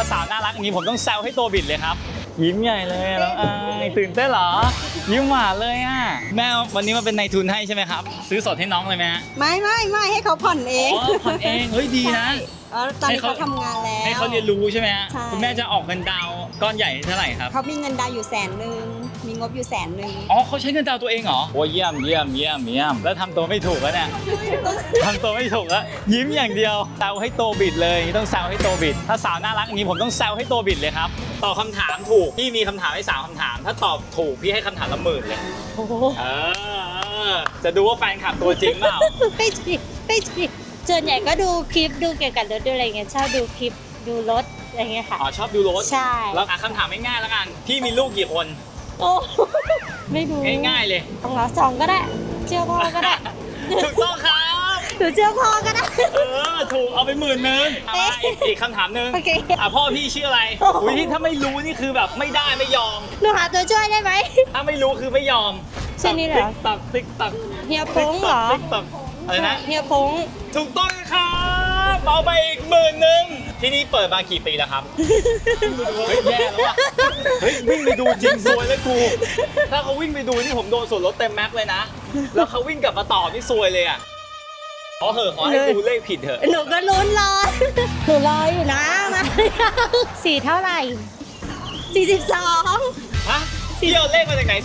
ถ้าสาวน่ารักอย่างนี้ผมต้องแซวให้ตัวบิดเลยครับ ยิ้มใหญ่เลยอะน้องอายตื่นเต้นเหรอ ยิ้มหวานเลยอะ แม่วันนี้มาเป็นนายทุนให้ใช่ไหมครับ ซื้อสดให้น้องเลยไหมฮะไม่ไม่ไม่ให้เขาผ่อนเออ๋ง อผ่อนเองเฮ้ยดีนะ เออตอนนี้ให้เขาเขาทำงานแล้ว ให้เขาเรียนรู้ใช่ไหมฮะใช่ คุณแม่จะออกเงินดาวน์ ก้อนใหญ่เท่าไหร่ครับ เขามีเงินดาวน์อยู่แสนหนึ่งมีงบอยู่แสนหนึ่งอ๋อเขาใช้เงินดาวน์ตัวเองเหรอโอ้เยี่ยมเยี่ยมเยี่ยมเยี่ยมแล้วทำตัวไม่ถูกแล้วเนี่ย ทำตัวไม่ถูกแล้วยิ้มอย่างเดียวแซวให้โตบิดเลยต้องแซวให้โตบิด ถ้าสาวน่ารักอย่างนี้ผมต้องแซวให้โตบิดเลยครับตอบคำถามถูกพี่มีคำถามให้สามคำถาม ถ้าตอบถูกพี่ให้คำถามละหมื่นเลยโอ้โหเออเออจะดูว่าแฟนคลับตัวจริงเปล่าไม่จริงไม่จริงส่วนใหญ่ก็ดูคลิปดูเกี่ยวกับรถดูอะไรเงี้ยชอบดูคลิปดูรถ อะไรเงี้ยค่ะ อ๋อชอบดูรถใช่ แล้วอะคำถามง่ายๆแล้วกัน พี่มีลูกกี่คน โอ้ ไม่รู้ง่ายๆเลยสองเหรอสองก็ได้ เชื่อพ่อก็ได้ถูกต้องครับ หรือเชื่อพ่อก็ได้ เออถูกเอาไปหมื่นนึงเอามาอีกอีกคำถามหนึ่งโอเค อะพ่อพี่ชื่ออะไรโอ้โหอุ้ยถ้าไม่รู้นี่คือแบบไม่ได้ไม่ยอม หนูหาตัวช่วยได้ไหม ถ้าไม่รู้คือไม่ยอมชื่อนี้เหรอ ตักติ๊กตักเฮียพติ๊กงเหรตักอติ๊กตักอะไรนะ เฮียพง ถูกต้องครับเอาไปอีกหมื่นหนึ่ง ที่นี่เปิดมากี่ปีแล้วครับ เฮ้ยแย่แล้วว่ะเฮ้ยวิ่งไปดูจริงซวยเลยกู ถ้าเขาวิ่งไปดูนี่ผมโดนส่วนลดเต็มแม็กซ์เลยนะ แล้วเขาวิ่งกลับมาตอบนี่ซวยเลยอะขอเหอะขอให้ดูเลขผิดเถอะ หนูก็ลุ้นรอ หนูรออยู่นะมาสี่เท่าไหร่สี่สิบสองฮะพี่เอาเลขมาจากไหน42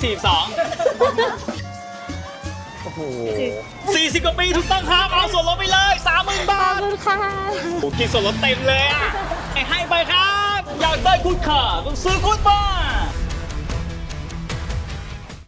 โอ้โห40กว่าปีถูกต้องครับ เอาส่วนลดไปเลย ค่ะโอ้กินส่วนลดเต็มเลยอะให้ไปครับ อยากได้คุณค่าต้องซื้อคุณบา